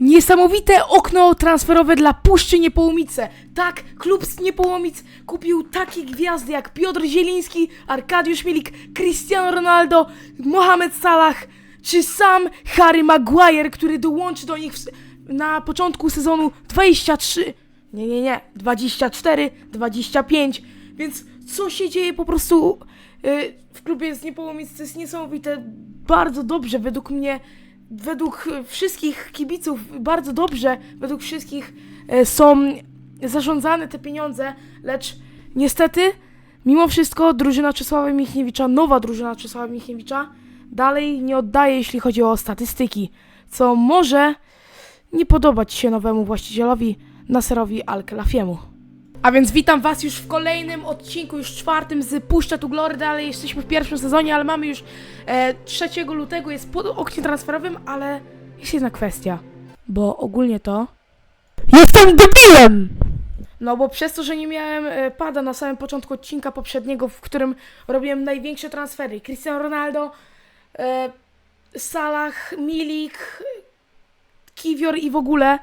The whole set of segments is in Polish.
Niesamowite okno transferowe dla Puszczy Niepołomice. Tak, klub z Niepołomic kupił takie gwiazdy jak Piotr Zieliński, Arkadiusz Milik, Cristiano Ronaldo, Mohamed Salah czy sam Harry Maguire, który dołączy do nich w, na początku sezonu 23. Nie, nie, nie, 24, 25. Więc co się dzieje po prostu y, w klubie z Niepołomic, to jest niesamowite. Bardzo dobrze według mnie według wszystkich kibiców bardzo dobrze, według wszystkich e, są zarządzane te pieniądze, lecz niestety, mimo wszystko, drużyna Czesława Michniewicza, nowa drużyna Czesława Michniewicza, dalej nie oddaje, jeśli chodzi o statystyki, co może nie podobać się nowemu właścicielowi Naserowi Al-Khelafiemu. A więc witam Was już w kolejnym odcinku, już czwartym z Puszcza tu Glory. Dalej jesteśmy w pierwszym sezonie, ale mamy już e, 3 lutego, jest po oknie transferowym, ale jest jedna kwestia, bo ogólnie to. Jestem debilem! No bo przez to, że nie miałem e, pada na samym początku odcinka poprzedniego, w którym robiłem największe transfery. Cristiano Ronaldo, e, Salah, Milik, Kiwior i w ogóle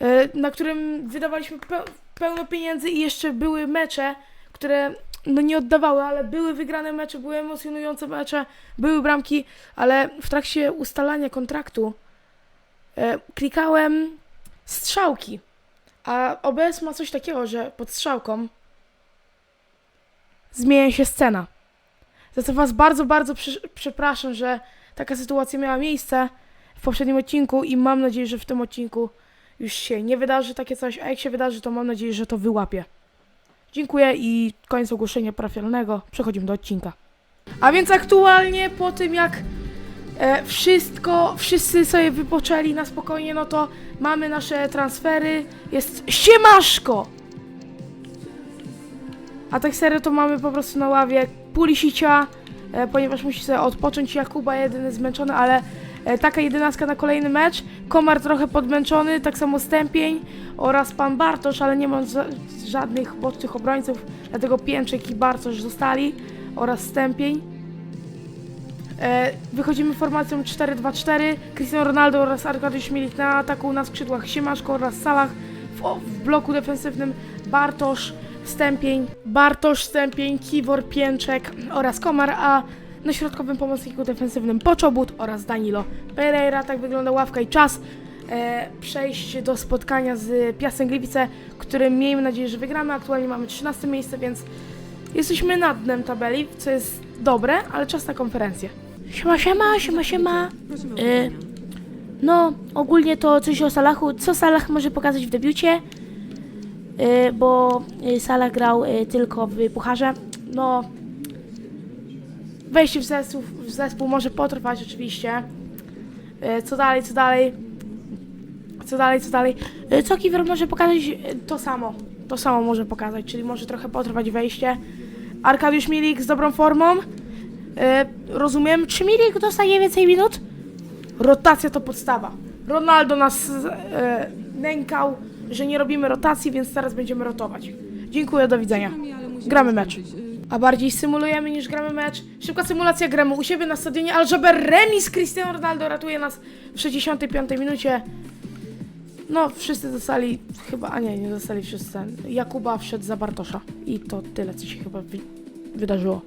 e, na którym wydawaliśmy pełno pieniędzy i jeszcze były mecze, które no nie oddawały, ale były wygrane mecze, były emocjonujące mecze, były bramki, ale w trakcie ustalania kontraktu e, klikałem strzałki, a OBS ma coś takiego, że pod strzałką zmienia się scena. Za co Was bardzo, bardzo przepraszam, że taka sytuacja miała miejsce w poprzednim odcinku i mam nadzieję, że w tym odcinku już się nie wydarzy takie coś, a jak się wydarzy, to mam nadzieję, że to wyłapię. Dziękuję i koniec ogłoszenia parafialnego. Przechodzimy do odcinka. A więc aktualnie po tym jak e, wszystko, wszyscy sobie wypoczęli na spokojnie, no to mamy nasze transfery. Jest siemaszko! A tak serio to mamy po prostu na ławie Pulisicia, e, ponieważ musi sobie odpocząć Jakuba, jedyny zmęczony, ale taka jedenastka na kolejny mecz. Komar trochę podmęczony, tak samo Stępień oraz pan Bartosz, ale nie ma ża- żadnych bocznych obrońców, dlatego Pięczek i Bartosz zostali oraz Stępień. E, wychodzimy formacją 4-2-4. Cristiano Ronaldo oraz Arkadiusz Milik na ataku na skrzydłach Siemaszko oraz Salah w, w bloku defensywnym Bartosz, Stępień, Bartosz, Stępień, Kiwor, Pięczek oraz Komar, a na środkowym pomocniku defensywnym Poczobut oraz Danilo Pereira. Tak wygląda ławka i czas e, przejść do spotkania z Piastem Gliwice, którym miejmy nadzieję, że wygramy. Aktualnie mamy 13 miejsce, więc jesteśmy nad dnem tabeli, co jest dobre, ale czas na konferencję. Siema, siema, siema, siema. Y, no, ogólnie to coś o Salachu. Co Salah może pokazać w debiucie? Y, bo y, Salah grał y, tylko w Pucharze. No, wejście w zespół, w zespół może potrwać oczywiście. Y, co dalej, co dalej? Co dalej, co dalej? Y, co Kiwer może pokazać? Y, To samo. To samo może pokazać, czyli może trochę potrwać wejście. Arkadiusz Milik z dobrą formą. E, rozumiem. Czy Milik dostaje więcej minut? Rotacja to podstawa. Ronaldo nas e, nękał, że nie robimy rotacji, więc teraz będziemy rotować. Dziękuję, do widzenia. Gramy mecz. A bardziej symulujemy niż gramy mecz. Szybka symulacja, gramy u siebie na stadionie Alżaber remis. Cristiano Ronaldo ratuje nas w 65 minucie. No, wszyscy dostali, chyba, a nie, nie dostali wszyscy. Jakuba wszedł za Bartosza. I to tyle, co się chyba wy wydarzyło.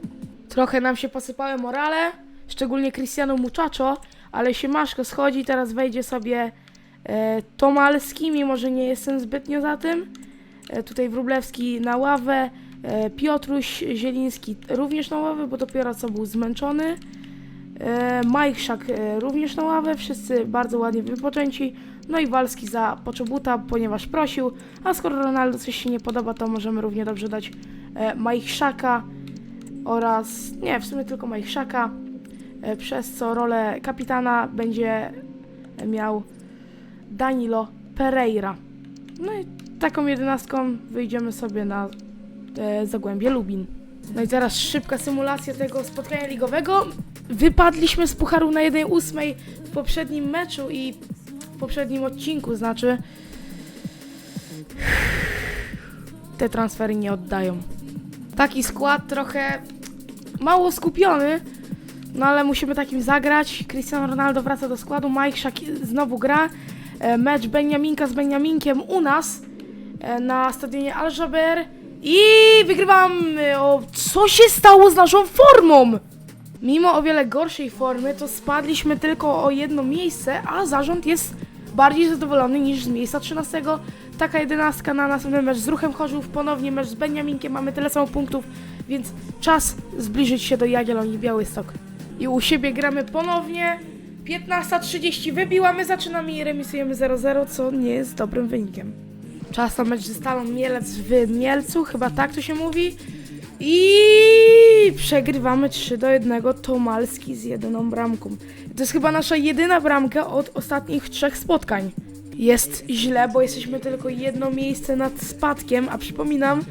Trochę nam się posypały morale, szczególnie Cristiano Muchacho, ale się Maszko schodzi, teraz wejdzie sobie e, Tomalski, mimo że nie jestem zbytnio za tym. E, tutaj Wróblewski na ławę, Piotruś Zieliński również na ławę, bo dopiero co był zmęczony. E, Majchrzak e, również na ławę, wszyscy bardzo ładnie wypoczęci. No i Walski za Poczobuta, ponieważ prosił, a skoro Ronaldo coś się nie podoba, to możemy równie dobrze dać e, Majchrzaka oraz, nie, w sumie tylko Majchrzaka, e, przez co rolę kapitana będzie miał Danilo Pereira. No i taką jedenastką wyjdziemy sobie na e, Zagłębie Lubin. No i teraz szybka symulacja tego spotkania ligowego. Wypadliśmy z pucharu na 1-8 w poprzednim meczu i w poprzednim odcinku, znaczy te transfery nie oddają. Taki skład trochę mało skupiony, No ale musimy takim zagrać. Cristiano Ronaldo wraca do składu, Mike Shaki znowu gra. E, mecz Beniaminka z Beniaminkiem u nas e, na stadionie Al Jaber i wygrywamy. O, co się stało z naszą formą? Mimo o wiele gorszej formy, to spadliśmy tylko o jedno miejsce, a zarząd jest bardziej zadowolony niż z miejsca 13. Taka jedenastka na następny mecz z Ruchem Chorzów, ponownie mecz z Beniaminkiem, mamy tyle samo punktów, więc czas zbliżyć się do Jagiellonii Białystok. I u siebie gramy ponownie. 15.30 wybiłamy, zaczynamy i remisujemy 0-0, co nie jest dobrym wynikiem. Czas na mecz ze Stalą Mielec w Mielcu, chyba tak to się mówi. I przegrywamy 3 do 1. Tomalski z jedyną bramką. To jest chyba nasza jedyna bramka od ostatnich trzech spotkań. Jest źle, bo jesteśmy tylko jedno miejsce nad spadkiem, a przypominam,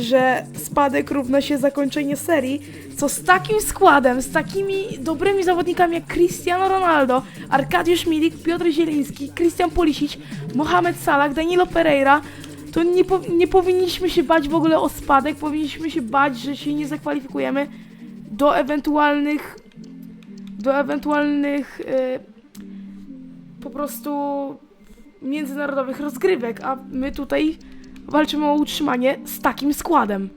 że spadek równa się zakończenie serii, co z takim składem, z takimi dobrymi zawodnikami jak Cristiano Ronaldo, Arkadiusz Milik, Piotr Zieliński, Christian Pulisic, Mohamed Salah, Danilo Pereira, to nie, po, nie powinniśmy się bać w ogóle o spadek, powinniśmy się bać, że się nie zakwalifikujemy do ewentualnych do ewentualnych y, po prostu międzynarodowych rozgrywek, a my tutaj walczymy o utrzymanie z takim składem.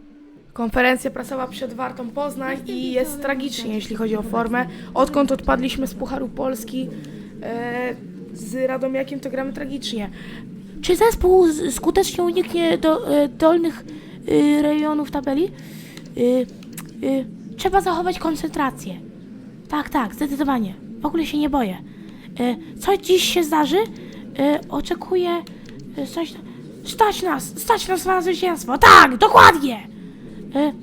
Konferencja prasowa przed Wartą Poznań i jest tragicznie, jeśli chodzi o formę. Odkąd odpadliśmy z Pucharu Polski e, z Radomiakiem, to gramy tragicznie. Czy zespół skutecznie uniknie do, e, dolnych e, rejonów tabeli? E, trzeba zachować koncentrację. Tak, tak, zdecydowanie. W ogóle się nie boję. E, co dziś się zdarzy? E, oczekuję. Coś, stać nas! Stać nas na zwycięstwo! Tak, dokładnie! E,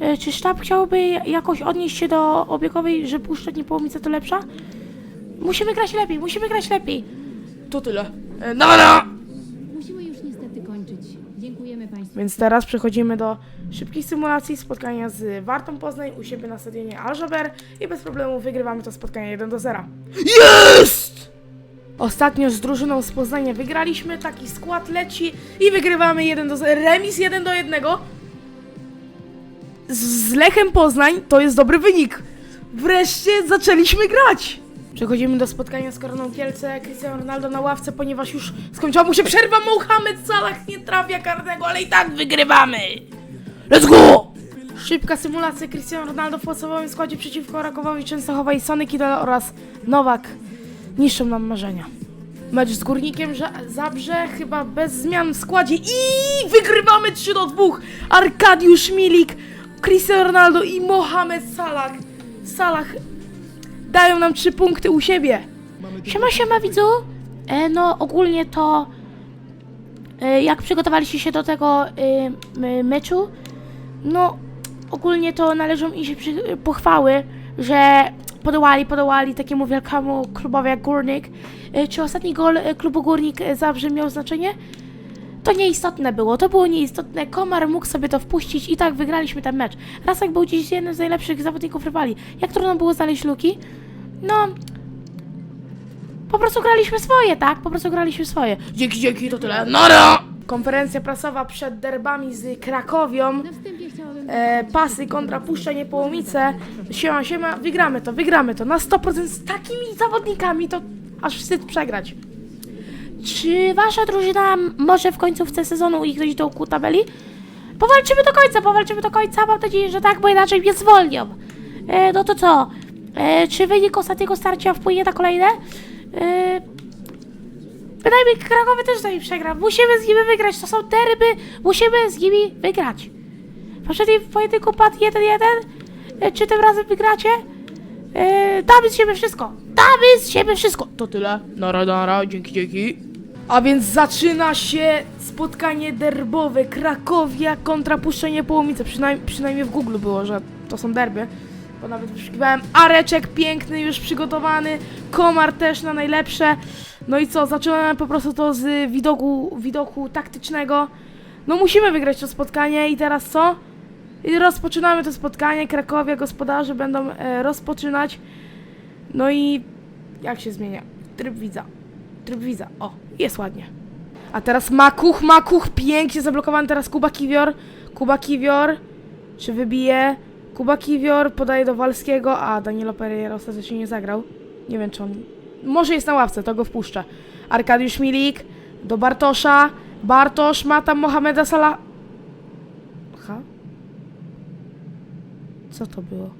e, czy sztab chciałby jakoś odnieść się do obiegowej, że Puszczak Niepołomice to lepsza? Musimy grać lepiej, musimy grać lepiej! To tyle. E, no, no! Musimy już niestety kończyć. Dziękujemy Państwu. Więc teraz przechodzimy do szybkich symulacji spotkania z Wartą Poznań u siebie na stadionie Alżaber i bez problemu wygrywamy to spotkanie 1 do 0. Jest! Ostatnio z drużyną z Poznania wygraliśmy, taki skład leci i wygrywamy 1 do 0. Remis 1 do 1. Z, Lechem Poznań to jest dobry wynik. Wreszcie zaczęliśmy grać. Przechodzimy do spotkania z Koroną Kielce. Cristiano Ronaldo na ławce, ponieważ już skończyła mu się przerwa. Mohamed Salah nie trafia karnego, ale i tak wygrywamy. Let's go! Szybka symulacja Cristiano Ronaldo w podstawowym składzie przeciwko Rakowowi Częstochowa i Sony Kidal oraz Nowak niszczą nam marzenia. Mecz z Górnikiem Zabrze chyba bez zmian w składzie i wygrywamy 3 do 2. Arkadiusz Milik, Cristiano Ronaldo i Mohamed Salah. Salah dają nam 3 punkty u siebie. Siema, siema widzu. E, no ogólnie to e, jak przygotowaliście się do tego e, meczu, no ogólnie to należą im się przy, pochwały, że podołali, podołali takiemu wielkiemu klubowi jak Górnik. E, Czy ostatni gol e, klubu Górnik e, Zabrze miał znaczenie? To nieistotne było, to było nieistotne. Komar mógł sobie to wpuścić i tak wygraliśmy ten mecz. Rasek był dziś jednym z najlepszych zawodników rywali. Jak trudno było znaleźć luki? No, po prostu graliśmy swoje, tak? Po prostu graliśmy swoje. Dzięki, dzięki, to tyle. Nara! Konferencja prasowa przed derbami z Krakowią. Na wstępie chciałabym... E, pasy kontra Puszcza Niepołomice. Siema, siema, wygramy to, wygramy to. Na 100% z takimi zawodnikami to aż wstyd przegrać. Czy wasza drużyna może w końcówce sezonu uniknąć dołku tabeli? Powalczymy do końca, powalczymy do końca. Mam nadzieję, że tak, bo inaczej mnie zwolnią. E, no to co? E, czy wynik ostatniego starcia wpłynie na kolejne? E, Bynajmniej Krakowy też z nami przegra. Musimy z nimi wygrać. To są derby. Musimy z nimi wygrać. W poprzednim pojedynku padł 1-1. E, Czy tym razem wygracie? E, damy z siebie wszystko. Damy z siebie wszystko. To tyle. Nara, nara. Dzięki, dzięki. A więc zaczyna się spotkanie derbowe Krakowia kontra Puszczenie Połomice. Przynajm przynajmniej w Google było, że to są derby. Bo nawet wyszukiwałem Areczek piękny, już przygotowany. Komar też na najlepsze. No i co, zaczynamy po prostu to z widoku, widoku taktycznego. No musimy wygrać to spotkanie i teraz co? I rozpoczynamy to spotkanie. Krakowie, gospodarze będą e, rozpoczynać. No i jak się zmienia? Tryb widza. Tryb widza. O, jest ładnie. A teraz Makuch, Makuch, pięknie zablokowany teraz Kuba Kiwior. Kuba Kiwior, czy wybije? Kuba Kiwior podaje do Walskiego, a Danilo Pereira ostatecznie nie zagrał. Nie wiem, czy on... Może jest na ławce, to go wpuszczę. Arkadiusz Milik do Bartosza. Bartosz ma tam Mohameda Salah... Co to było?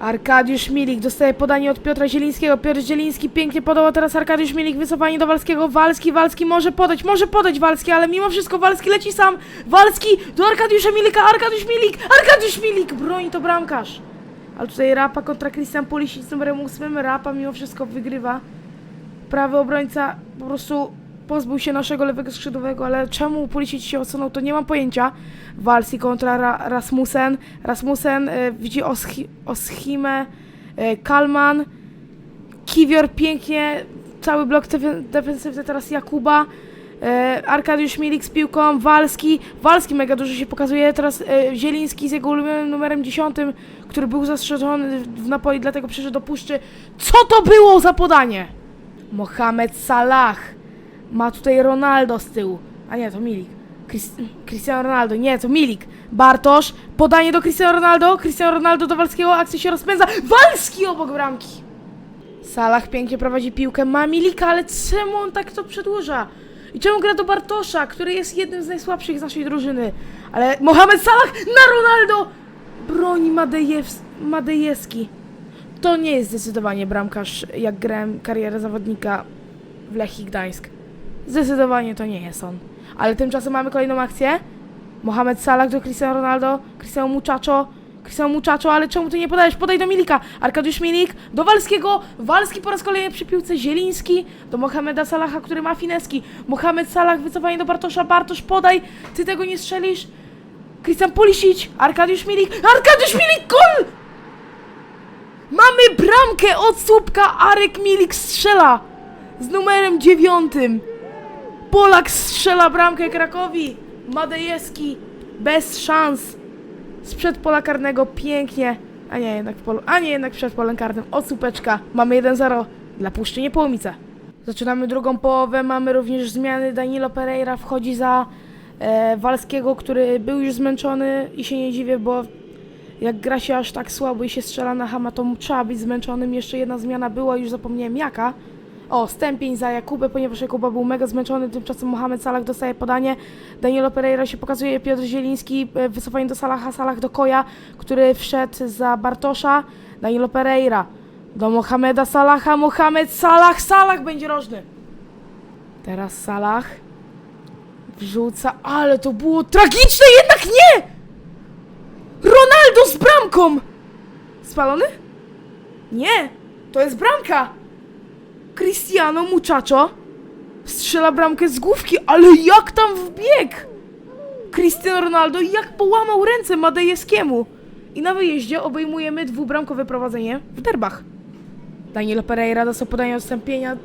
Arkadiusz Milik dostaje podanie od Piotra Zielińskiego. Piotr Zieliński pięknie podał, teraz Arkadiusz Milik wycofanie do Walskiego. Walski, Walski może podać, może podać Walski, ale mimo wszystko Walski leci sam. Walski do Arkadiusza Milika, Arkadiusz Milik, Arkadiusz Milik, broni to bramkarz. Ale tutaj Rapa kontra Christian Pulisic numerem 8. Rapa mimo wszystko wygrywa. Prawy obrońca po prostu pozbył się naszego lewego skrzydłowego, ale czemu Pulisic się odsunął, to nie mam pojęcia. Walsi kontra Ra Rasmussen. Rasmussen e, widzi Oschi Oschimę, e, Kalman, Kiwior pięknie, cały blok defen- defensywny teraz Jakuba. E, Arkadiusz Milik z piłką, Walski. Walski mega dużo się pokazuje. Teraz e, Zieliński z jego ulubionym numerem 10, który był zastrzeżony w Napoli, dlatego przyszedł do puszczy. Co to było za podanie? Mohamed Salah. Ma tutaj Ronaldo z tyłu. A nie, to Milik. Cristiano Ronaldo. Nie, to Milik. Bartosz. Podanie do Cristiano Ronaldo. Cristiano Ronaldo do Walskiego. Akcja się rozpędza. Walski obok bramki. Salah pięknie prowadzi piłkę. Ma Milika, ale czemu on tak to przedłuża? I czemu gra do Bartosza, który jest jednym z najsłabszych z naszej drużyny? Ale Mohamed Salah na Ronaldo! Broni Madejews Madejewski. To nie jest zdecydowanie bramkarz, jak grałem karierę zawodnika w Lechii Gdańsk. Zdecydowanie to nie jest on. Ale tymczasem mamy kolejną akcję. Mohamed Salah do Cristiano Ronaldo, Cristiano Muchacho, Cristiano Muchacho, ale czemu ty nie podajesz? Podaj do Milika. Arkadiusz Milik do Walskiego. Walski po raz kolejny przy piłce. Zieliński do Mohameda Salaha, który ma fineski. Mohamed Salah wycofanie do Bartosza. Bartosz podaj. Ty tego nie strzelisz. Christian Pulisic, Arkadiusz Milik. Arkadiusz Milik, gol! Mamy bramkę od słupka. Arek Milik strzela z numerem dziewiątym. Polak strzela bramkę Krakowi. Madejewski bez szans. Sprzed pola karnego pięknie. A nie, jednak w polu. A nie, jednak przed polem karnym. Od słupeczka. Mamy 1-0 dla Puszczy Niepołomice. Zaczynamy drugą połowę. Mamy również zmiany. Danilo Pereira wchodzi za e, Walskiego, który był już zmęczony i się nie dziwię, bo jak gra się aż tak słabo i się strzela na Hama, to trzeba być zmęczonym. Jeszcze jedna zmiana była, już zapomniałem jaka. O, stępień za Jakubę, ponieważ Jakuba był mega zmęczony, tymczasem Mohamed Salah dostaje podanie. Danilo Pereira się pokazuje, Piotr Zieliński, e, wycofanie do Salaha, Salah do Koja, który wszedł za Bartosza. Danilo Pereira do Mohameda Salaha, Mohamed Salah, Salah będzie rożny. Teraz Salah wrzuca, ale to było tragiczne, jednak nie! Ronaldo z bramką! Spalony? Nie, to jest bramka! Cristiano Muchacho strzela bramkę z główki, ale jak tam wbieg! Cristiano Ronaldo jak połamał ręce Madejewskiemu. I na wyjeździe obejmujemy dwubramkowe prowadzenie w derbach. Daniel Pereira dostał podanie odstąpienia.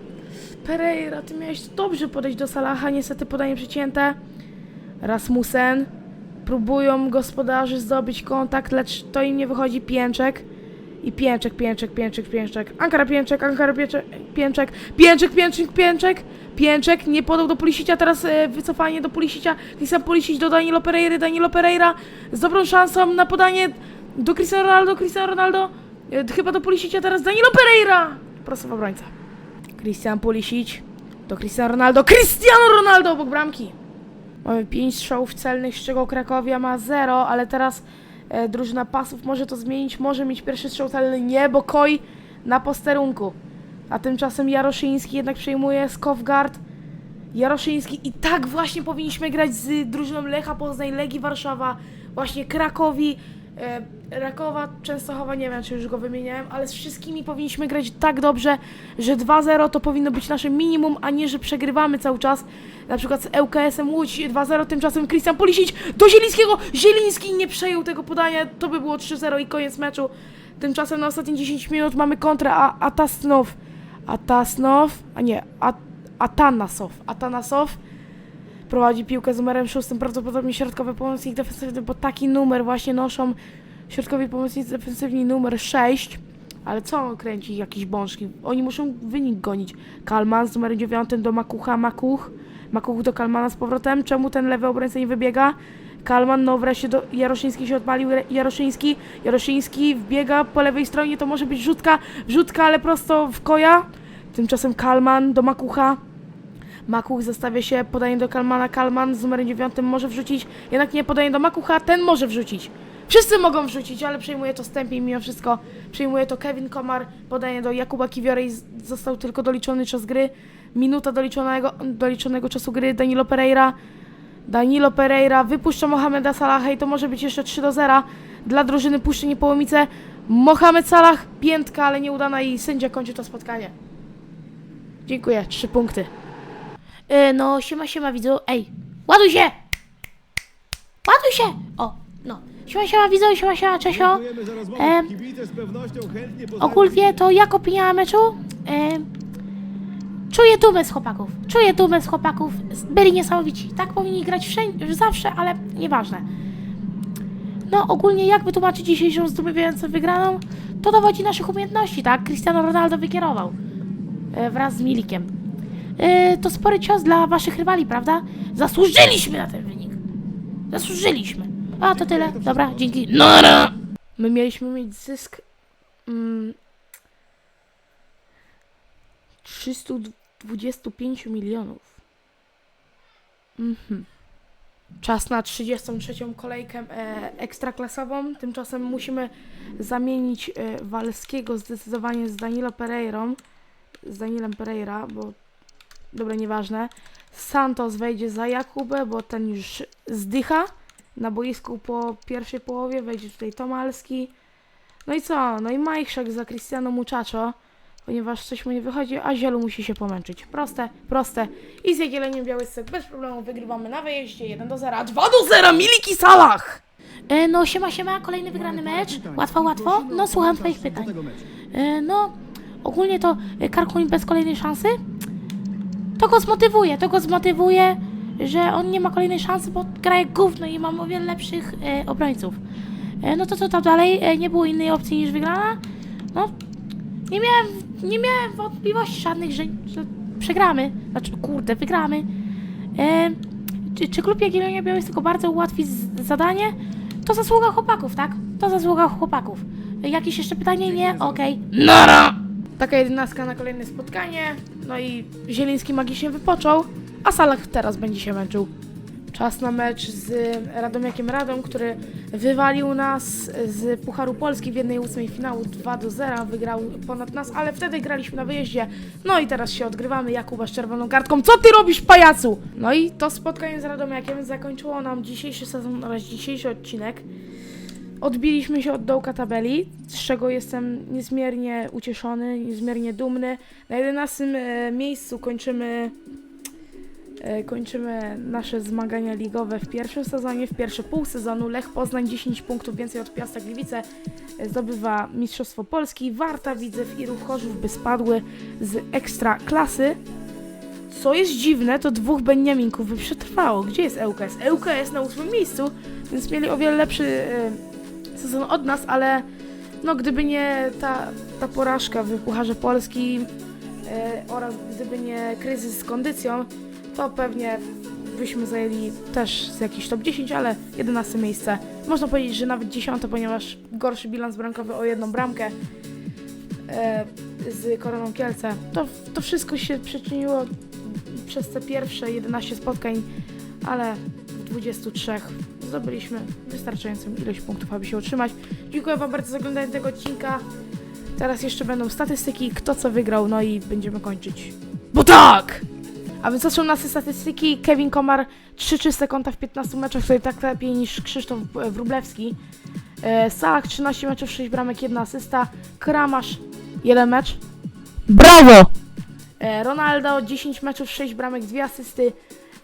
Pereira, ty miałeś dobrze podejść do Salaha, niestety podanie przecięte. Rasmussen. Próbują gospodarzy zdobyć kontakt, lecz to im nie wychodzi Pięczek. I Pięczek, Pięczek, Pięczek, Pięczek. Ankara Pięczek, Ankara Pięczek, Pięczek, Pięczek, Pięczek, Pięczek. Nie podał do Pulisicia, teraz e, wycofanie do Pulisicia. Christian Pulisic do Danilo Pereiry, Danilo Pereira z dobrą szansą na podanie do Cristiano Ronaldo, Cristiano Ronaldo. E, chyba do Pulisicia teraz Danilo Pereira. Prosto w obrońca. Christian Pulisic do Cristiano Ronaldo, Cristiano Ronaldo obok bramki. Mamy 5 strzałów celnych, z czego Krakowia ma 0, ale teraz e, drużyna pasów może to zmienić, może mieć pierwszy strzał celny, nie, bo Koi na posterunku. A tymczasem Jaroszyński jednak przejmuje Skowgard. Jaroszyński i tak właśnie powinniśmy grać z drużyną Lecha Poznań, Legii Warszawa, właśnie Krakowi, Rakowa, Częstochowa, nie wiem czy już go wymieniałem, ale z wszystkimi powinniśmy grać tak dobrze, że 2-0 to powinno być nasze minimum, a nie, że przegrywamy cały czas. Na przykład z ŁKS-em Łódź 2-0, tymczasem Christian Pulisic do Zielińskiego, Zieliński nie przejął tego podania, to by było 3-0 i koniec meczu. Tymczasem na ostatnie 10 minut mamy kontrę, a Atasnow, Atasnow, a nie, At Atanasow, Atanasow prowadzi piłkę z numerem 6, prawdopodobnie środkowy pomocnik defensywny, bo taki numer właśnie noszą środkowi pomocnicy defensywni numer 6. Ale co on kręci jakieś bączki? Oni muszą wynik gonić. Kalman z numerem 9 do Makucha, Makuch. Makuch do Kalmana z powrotem. Czemu ten lewy obrońca nie wybiega? Kalman, no wreszcie do Jaroszyński się odpalił, Jaroszyński, Jaroszyński wbiega po lewej stronie, to może być rzutka, wrzutka, ale prosto w koja. Tymczasem Kalman do Makucha. Makuch zostawia się, podaje do Kalmana, Kalman z numerem 9 może wrzucić, jednak nie podaje do Makucha, ten może wrzucić. Wszyscy mogą wrzucić, ale przejmuje to Stępień mimo wszystko. Przejmuje to Kevin Komar, podaje do Jakuba Kiwiory i został tylko doliczony czas gry. Minuta doliczonego, doliczonego czasu gry Danilo Pereira. Danilo Pereira wypuszcza Mohameda Salaha i to może być jeszcze 3 do 0 dla drużyny Puszczy Niepołomice. Mohamed Salah, piętka, ale nieudana i sędzia kończy to spotkanie. Dziękuję, trzy punkty. E, no, siema, siema, widzu. Ej, ładuj się! Ładuj się! O, no. Siema, siema, widzu, siema, siema, Czesio. Em, Ogólnie to jak opinia meczu? E, czuję dumę z chłopaków. Czuję dumę z chłopaków. Byli niesamowici. Tak powinni grać wszędzie, zawsze, ale nieważne. No ogólnie jak wytłumaczyć dzisiejszą zdumiewającą wygraną? To dowodzi naszych umiejętności, tak? Cristiano Ronaldo wykierował. E, wraz z Milikiem. E, to spory cios dla waszych rywali, prawda? Zasłużyliśmy na ten wynik. Zasłużyliśmy. A to tyle. Dobra, dzięki. Nara! My mieliśmy mieć zysk mm, 325 milionów. Mhm. Czas na 33. kolejkę e, ekstraklasową. Tymczasem musimy zamienić e, Walskiego zdecydowanie z Danilo Pereirą. Z Danilem Pereira, bo dobra, nieważne. Santos wejdzie za Jakubę, bo ten już zdycha. Na boisku po pierwszej połowie wejdzie tutaj Tomalski. No i co? No i Majchrzak za Cristiano Muchacho, ponieważ coś mu nie wychodzi, a Zielu musi się pomęczyć. Proste, proste. I z Jagielleniem Białystok bez problemu wygrywamy na wyjeździe 1 do 0, 2 do 0, Miliki Salah! E, no siema, siema, kolejny wygrany mecz. Łatwo, łatwo. No słucham twoich pytań. E, no, ogólnie to e, Karkuń bez kolejnej szansy. To go zmotywuje, to go zmotywuje, że on nie ma kolejnej szansy, bo gra jak gówno i mam o wiele lepszych e, obrońców. E, no to co tam dalej? E, nie było innej opcji niż wygrana? No, nie miałem, nie miałem wątpliwości żadnych, że, że przegramy. Znaczy, kurde, wygramy. E, czy, czy klub Jagiellonia Białystok bardzo ułatwi z, zadanie? To zasługa chłopaków, tak? To zasługa chłopaków. E, jakieś jeszcze pytanie? Nie? Okej. Nara! Taka jedenastka na kolejne spotkanie. No i Zieliński magicznie wypoczął, a Salah teraz będzie się męczył. Czas na mecz z Radomiakiem Radom, który wywalił nas z Pucharu Polski w jednej ósmej finału 2 do 0, wygrał ponad nas, ale wtedy graliśmy na wyjeździe. No i teraz się odgrywamy Jakuba z czerwoną kartką. Co ty robisz, pajacu? No i to spotkanie z Radomiakiem zakończyło nam dzisiejszy sezon oraz dzisiejszy odcinek. Odbiliśmy się od dołka tabeli, z czego jestem niezmiernie ucieszony, niezmiernie dumny. Na 11 e, miejscu kończymy E, Kończymy nasze zmagania ligowe w pierwszym sezonie, w pierwsze pół sezonu. Lech Poznań 10 punktów więcej od Piasta Gliwice e, zdobywa Mistrzostwo Polski. Warta Widzew i Ruch Chorzów by spadły z ekstra klasy. Co jest dziwne, to dwóch Beniaminków by przetrwało. Gdzie jest ŁKS? ŁKS na ósmym miejscu, więc mieli o wiele lepszy sezon od nas, ale no gdyby nie ta, ta porażka w Pucharze Polski e, oraz gdyby nie kryzys z kondycją, to pewnie byśmy zajęli też z jakiś top 10, ale 11 miejsce. Można powiedzieć, że nawet 10, ponieważ gorszy bilans bramkowy o jedną bramkę e, z Koroną Kielce. To, to wszystko się przyczyniło przez te pierwsze 11 spotkań, ale w 23 zdobyliśmy wystarczającą ilość punktów, aby się utrzymać. Dziękuję Wam bardzo za oglądanie tego odcinka. Teraz jeszcze będą statystyki, kto co wygrał, no i będziemy kończyć. Bo tak! A więc to są nasze statystyki. Kevin Komar 3 czyste konta w 15 meczach, i tak lepiej niż Krzysztof e, Wróblewski. E, Salah 13 meczów, 6 bramek, 1 asysta. Kramasz 1 mecz. Brawo! E, Ronaldo 10 meczów, 6 bramek, 2 asysty.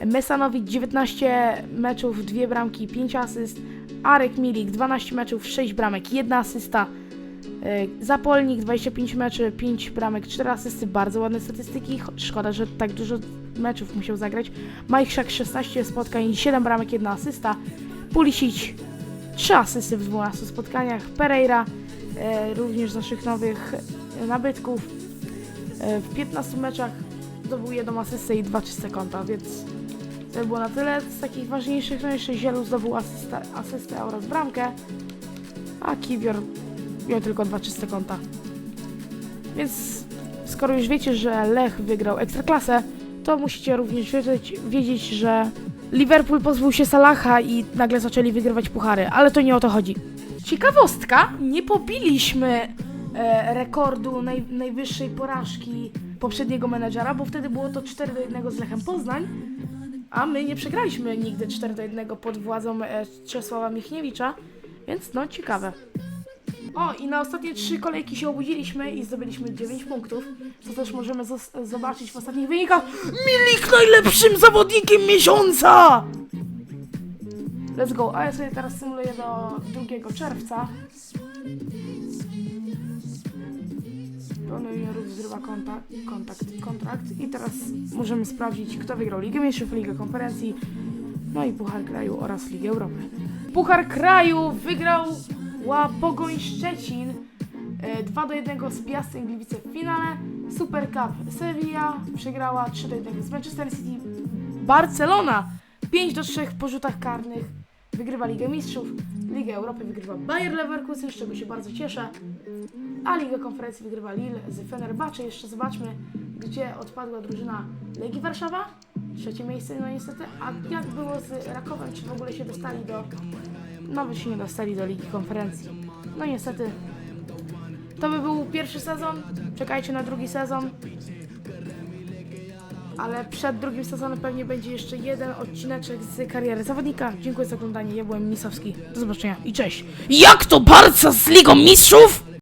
Mesanowicz 19 meczów, 2 bramki, 5 asyst. Arek Milik 12 meczów, 6 bramek, 1 asysta. E, Zapolnik 25 meczy, 5 bramek, 4 asysty, bardzo ładne statystyki. Szkoda, że tak dużo meczów musiał zagrać. Majchrzak 16 spotkań, 7 bramek, 1 asysta. Pulisic 3 asysty w 12 spotkaniach. Pereira e, również z naszych nowych nabytków. E, w 15 meczach zdobył jedną asystę i dwa czyste konta, więc To było na tyle z takich ważniejszych. No jeszcze Zielu zdobył asystę, asystę oraz bramkę, a Kiwior miał tylko dwa czyste konta. Więc skoro już wiecie, że Lech wygrał Ekstraklasę, to musicie również wiedzieć, wiedzieć, że Liverpool pozbył się Salaha i nagle zaczęli wygrywać puchary, ale to nie o to chodzi. Ciekawostka, nie pobiliśmy e, rekordu naj, najwyższej porażki poprzedniego menedżera, bo wtedy było to 4 do 1 z Lechem Poznań, a my nie przegraliśmy nigdy 4 do 1 pod władzą e, Czesława Michniewicza, więc no ciekawe. O, i na ostatnie trzy kolejki się obudziliśmy i zdobyliśmy 9 punktów, co też możemy zobaczyć w ostatnich wynikach. Milik najlepszym zawodnikiem miesiąca! Let's go, a ja sobie teraz symuluję do 2 czerwca. Pełno juniorów zrywa kontakt, kontakt, kontrakt i teraz możemy sprawdzić, kto wygrał Ligę Mistrzów, Ligę Konferencji, no i Puchar Kraju oraz Ligę Europy. Puchar Kraju wygrał ła Pogoń Szczecin e, 2 do 1 z Piastem Gliwice w finale. Super Cup Sevilla przegrała 3 do 1 z Manchester City. Barcelona 5 do 3 po rzutach karnych wygrywa Ligę Mistrzów. Ligę Europy wygrywa Bayer Leverkusen, z czego się bardzo cieszę. A Ligę Konferencji wygrywa Lille z Fenerbahce. Jeszcze zobaczmy, gdzie odpadła drużyna Legii Warszawa. Trzecie miejsce, no niestety. A jak było z Rakowem? Czy w ogóle się dostali do... Nawet się nie dostali do Ligi Konferencji. No niestety. To by był pierwszy sezon. Czekajcie na drugi sezon. Ale przed drugim sezonem pewnie będzie jeszcze jeden odcineczek z kariery zawodnika. Dziękuję za oglądanie. Ja byłem Misowski. Do zobaczenia i cześć. Jak to Barca z Ligą Mistrzów?